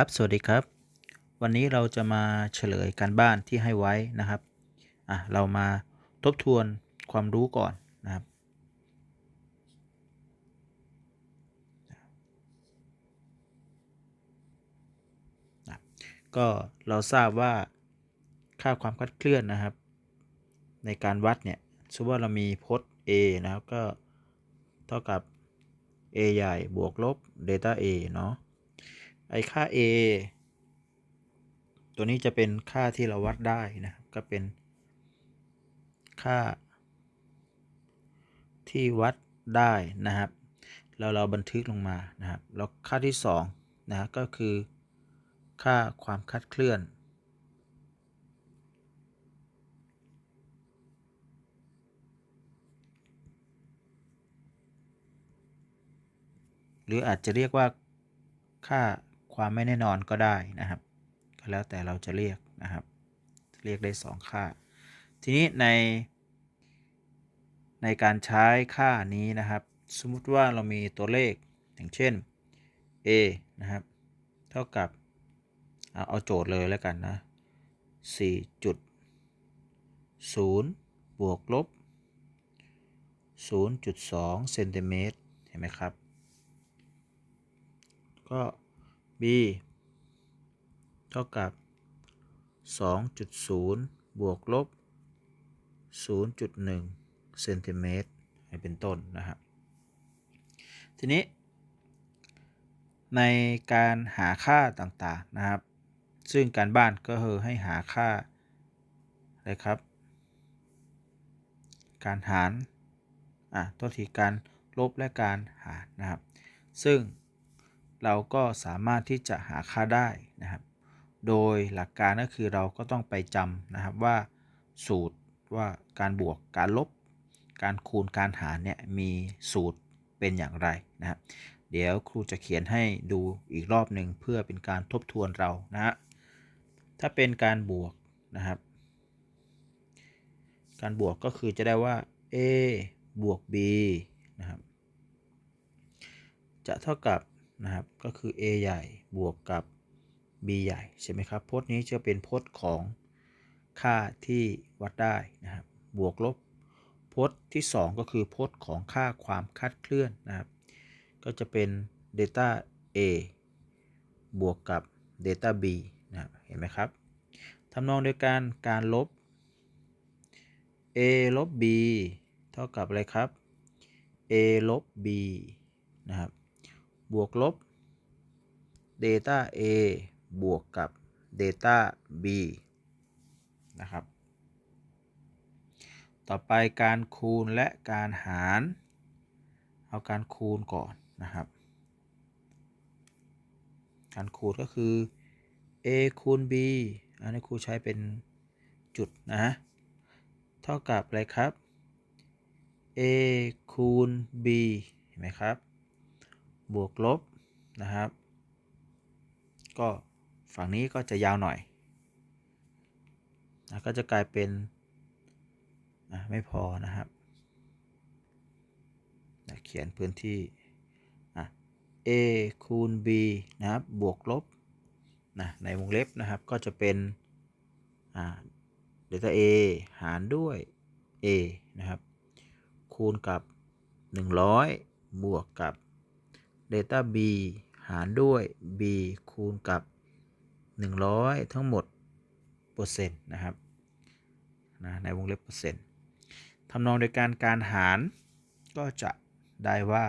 ครับ สวัสดีครับ วันนี้เราจะมาเฉลยการบ้านที่ให้ไว้นะครับ อะ เรามาทบทวนความรู้ก่อนนะครับ ก็เราทราบว่าค่าความคลาดเคลื่อนนะครับ ในการวัดเนี่ยสมมติว่าเรามีพจน์ a นะครับ ก็เท่ากับ a ใหญ่บวกลบ delta a เนาะ ไอค่า a ตัวนี้จะเป็นค่าที่เราวัดได้นะครับ ก็เป็น ค่า ที่วัดได้นะครับแล้วเราบันทึกลงมานะครับ แล้วค่าที่2นะก็คือ ค่าความคลาดเคลื่อน หรืออาจจะเรียกว่าค่า ความไม่แน่นอนก็ได้นะครับ ก็แล้วแต่เราจะเรียกนะครับ เรียกได้ 2 ค่า ทีนี้ใน ในการใช้ค่านี้นะครับ สมมุติว่าเรามีตัวเลขอย่างเช่น a นะครับ เท่ากับเอาเอาโจทย์เลยแล้วกันนะ4.0บวกลบ 0.2เซนติเมตรเห็นไหมครับ ก็ b เท่ากับ 2.0 บวกลบ 0.1 เซนติเมตรให้เป็นต้นนะครับ ทีนี้ ในการหาค่าต่างๆนะครับ ซึ่งการบ้านก็คือให้หาค่าอะไรครับ การหาร อะตัวทีการลบและการหารนะครับ ซึ่ง เราก็สามารถที่จะหาค่าได้นะครับ โดยหลักการก็คือเราก็ต้องไปจำนะครับว่าสูตรว่าการบวกการลบ การคูณการหารเนี่ยมีสูตรเป็นอย่างไรนะครับ เดี๋ยวครูจะเขียนให้ดูอีกรอบหนึ่งเพื่อเป็นการทบทวนเรานะฮะถ้าเป็นการบวกนะครับ การบวกก็คือจะได้ว่า a บวก b นะครับ จะเท่ากับ นะครับ ก็คือ a ใหญ่บวกกับ b ใหญ่ใช่ไหมครับพจน์นี้จะเป็นพจน์ของค่าที่วัดได้นะครับ บวกลบพจน์ที่ 2 ก็คือพจน์ของค่าความคลาดเคลื่อนนะครับ ก็จะเป็น delta a บวกกับ delta b นะครับเห็นไหมครับทำนองเดียวกันการลบ a ลบ b เท่ากับอะไรครับ a ลบ b นะครับ บวกลบ delta a บวกกับ delta b นะครับ ต่อไปการคูณและการหาร เอาการคูณก่อนนะครับ การคูณก็คือ a คูณ b อันนี้ครูใช้เป็นจุดนะ เท่ากับอะไรครับ a คูณ b เห็นไหมครับ บวกลบนะครับ ก็ฝั่งนี้ก็จะยาวหน่อยนะก็จะกลายเป็นไม่พอนะครับเขียนพื้นที่ a คูณ b นะครับ บวกลบนะในวงเล็บนะครับก็จะเป็นเดลต้า a หารด้วย a นะครับ คูณกับ 100 บวกกับ เดต้า b หารด้วย b คูณกับ 100 ทั้งหมดเปอร์เซ็นต์นะครับนะในวงเล็บเปอร์เซ็นต์ทำนองโดยการการหารก็จะได้ว่า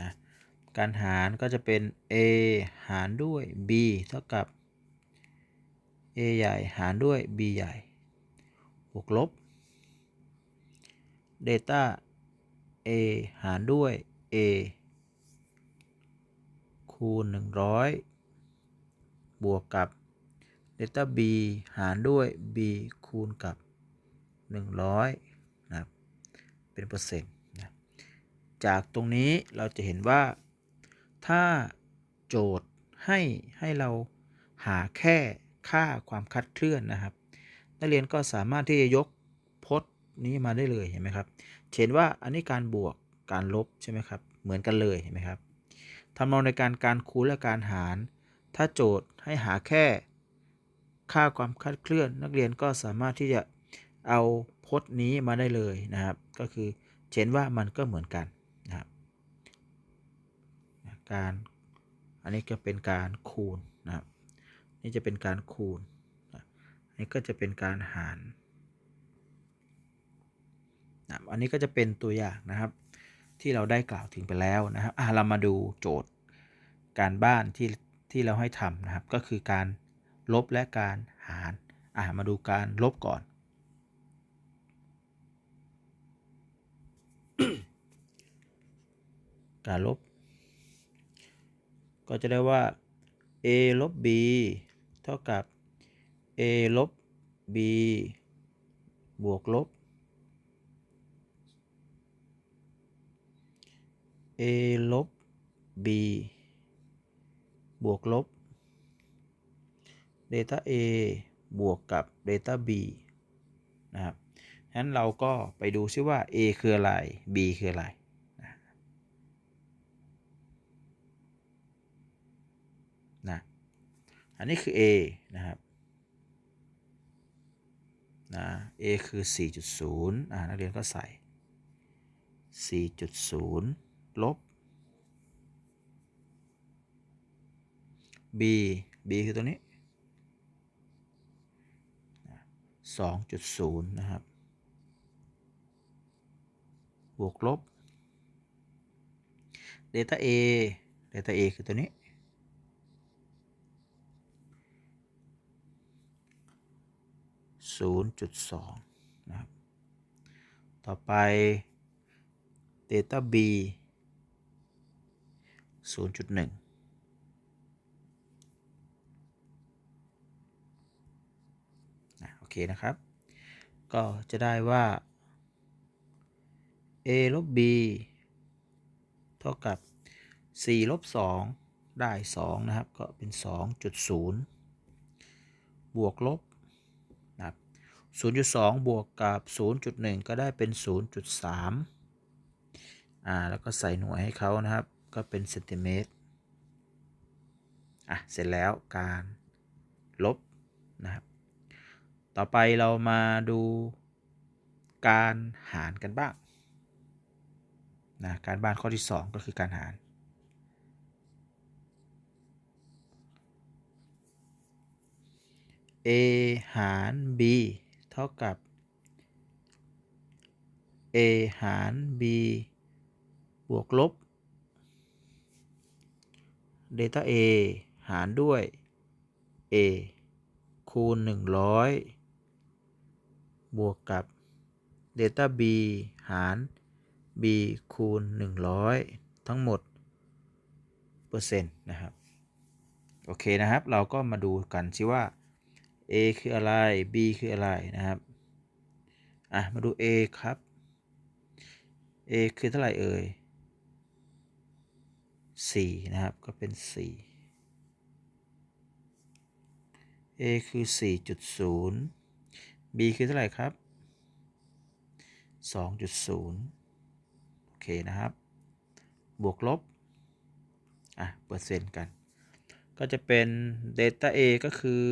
นะการหารก็จะเป็น a หารด้วย b เท่ากับ a ใหญ่หารด้วย b ใหญ่บวกลบ delta a หารด้วย a คูณ 100 บวกกับ delta b หารด้วย b คูณกับ 100นะครับเป็นเปอร์เซ็นต์นะจากตรงนี้เราจะเห็นว่า ถ้าโจทย์ให้ให้เราหาแค่ค่าความคลาดเคลื่อนนะครับ นักเรียนก็สามารถที่จะยก นี้มาได้เลยเห็นไหมครับเห็นว่าอันนี้การบวกการลบใช่ไหมครับเหมือนกันเลยเห็นไหมครับทำนองในการการคูณและการหาร ถ้าโจทย์ให้หาแค่ค่าความคลาดเคลื่อน นักเรียนก็สามารถที่จะเอาพจน์นี้มาได้เลยนะครับ ก็คือเห็นว่ามันก็เหมือนกันนะครับการอันนี้ก็เป็นการคูณนะครับนี่จะเป็นการคูณอันนี้ก็จะเป็นการหาร นะอันนี้ก็จะเป็นตัวอย่างนะครับ ที่เราได้กล่าวถึงไปแล้วนะครับเรามาดูโจทย์การบ้านที่ที่เราให้ทำนะครับ ก็คือการลบและการหารอะมาดูการลบก่อน การลบ ก็จะได้ว่า a ลบ b เท่ากับ a ลบ b บวกลบ a ลบ b บวกลบ delta a บวกกับ delta b นะครับฉะนั้นเราก็ไปดูซิว่า a คืออะไร b คืออะไรนะนะอันนี้คือ a นะครับนะ a คือ 4.0อ่านักเรียนก็ใส่ 4.0 ลบ b b คือตัวนี้2.0นย์นะครับ บวกลบ delta a delta a คือตัวนี้0.2นะครับ ต่อไป delta b 0.1นะโอเคนะครับ ก็จะได้ว่า a ลบ b เท่ากับ4ลบ2ได้ 2 นะครับ ก็เป็น 2.0 บวกลบนะครับ0.2 บวกกับ 0.1 ก็ได้เป็น 0.3อ่าแล้วก็ใส่หน่วยให้เขานะครับ ก็เป็นเซนติเมตร อะ เสร็จแล้วการลบนะครับ ต่อไปเรามาดูการหารกันบ้างนะการบ้านข้อที่ 2 ก็คือการหาร a หาร b เท่ากับ a หาร b บวกลบ delta a หารด้วย a คูณ 100 บวกกับ delta b หาร b คูณ 100 ทั้งหมด เปอร์เซ็นต์นะครับ โอเคนะครับ เราก็มาดูกันสิว่า a คืออะไร b คืออะไรนะครับ อะ มาดู a ครับ a คือเท่าไหร่เอ่ย 4 นะครับ ก็เป็น 4 a คือ 4.0 b คือเท่าไหร่ครับ 2.0 โอเคนะครับ บวกลบ อะ เปอร์เซ็นต์กัน ก็จะเป็น delta a ก็คือ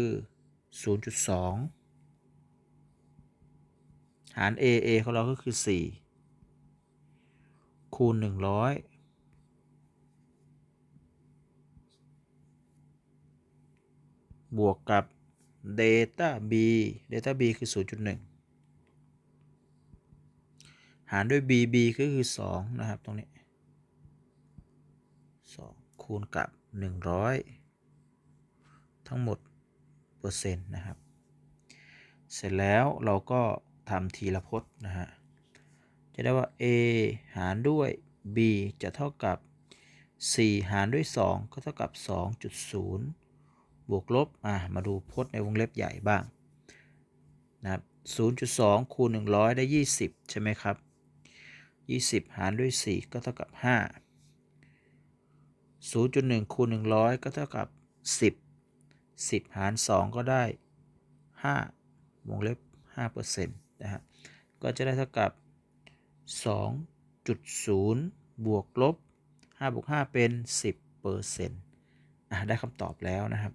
0.2 หาร a a ของเราก็คือ 4 คูณ 100 บวกกับ delta b delta b คือ 0.1 หารด้วย b b ก็คือ 2 นะครับ ตรงนี้ 2 คูณกับ 100 ทั้งหมด เปอร์เซ็นต์นะครับ เสร็จแล้วเราก็ทำทีละพจน์นะฮะ จะได้ว่า a หารด้วย b จะเท่ากับ 4 หารด้วย 2 ก็เท่ากับ 2.0 บวกลบอะมาดูพจน์ในวงเล็บใหญ่บ้างนะครับ0.2 คูณ 100 ได้ 20 ใช่ไหมครับ 20 หารด้วย 4 ก็เท่ากับ 5 0.1 คูณ 100 ก็เท่ากับ 10 10 หาร 2 ก็ได้ 5 วงเล็บ5%นะฮะ ก็จะได้เท่ากับ 2.0 บวกลบ 5 บวก 5 เป็น 10เปอร์เซ็นต์อะได้คำตอบแล้วนะครับ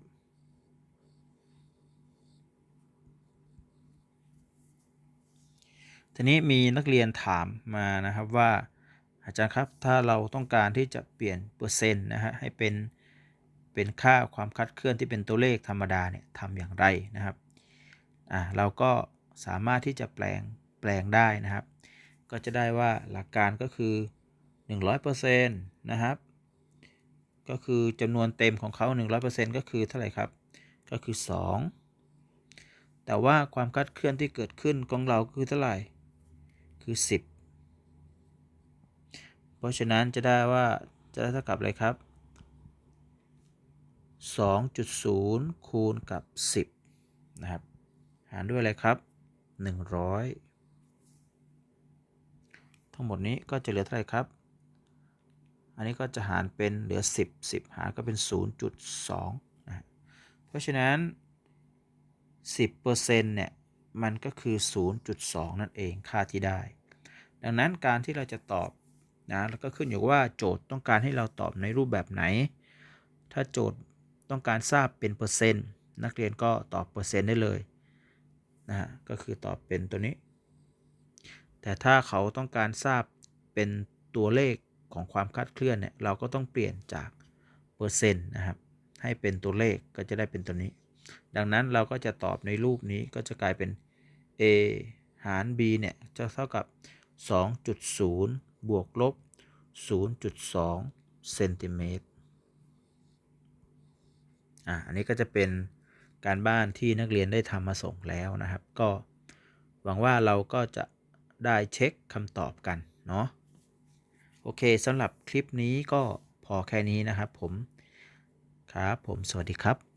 ทีนี้มีนักเรียนถามมานะครับว่าอาจารย์ครับถ้าเราต้องการที่จะเปลี่ยนเปอร์เซ็นต์นะฮะให้เป็นเป็นค่าความคลาดเคลื่อนที่เป็นตัวเลขธรรมดาเนี่ยทำอย่างไรนะครับอ่าเราก็สามารถที่จะแปลงแปลงได้นะครับ ก็จะได้ว่าหลักการก็คือ 100%นะครับ ก็คือจำนวนเต็มของเขา 100%ก็คือเท่าไหร่ครับ ก็คือ 2 แต่ว่าความคลาดเคลื่อนที่เกิดขึ้นของเราคือเท่าไหร่ คือ 10 เพราะฉะนั้นจะได้ว่าจะได้เท่ากับอะไรครับ 2.0 คูณกับ 10 นะครับ หารด้วยอะไรครับ 100 ทั้งหมดนี้ก็จะเหลือเท่าไหร่ครับ อันนี้ก็จะหารเป็นเหลือ 10 10 หารก็เป็น 0.2นะเพราะฉะนั้น 10%เนี่ย มันก็คือ 0.2 นั่นเองค่าที่ได้ ดังนั้นการที่เราจะตอบนะแล้วก็ขึ้นอยู่ว่าโจทย์ต้องการให้เราตอบในรูปแบบไหน ถ้าโจทย์ต้องการทราบเป็นเปอร์เซ็นต์ นักเรียนก็ตอบเปอร์เซ็นต์ได้เลยนะฮะก็คือตอบเป็นตัวนี้ แต่ถ้าเขาต้องการทราบเป็นตัวเลขของความคาดเคลื่อนเนี่ยเราก็ต้องเปลี่ยนจากเปอร์เซ็นต์นะครับให้เป็นตัวเลขก็จะได้เป็นตัวนี้ ดังนั้นเราก็จะตอบในรูปนี้ก็จะกลายเป็น a หาร b เนี่ยจะเท่ากับ 2.0 บวกลบ 0.2 เซนติเมตร อะ อันนี้ก็จะเป็นการบ้านที่นักเรียนได้ทำมาส่งแล้วนะครับ ก็หวังว่าเราก็จะได้เช็คคำตอบกัน เนาะ โอเคสำหรับคลิปนี้ก็พอแค่นี้นะครับผม ครับผมสวัสดีครับ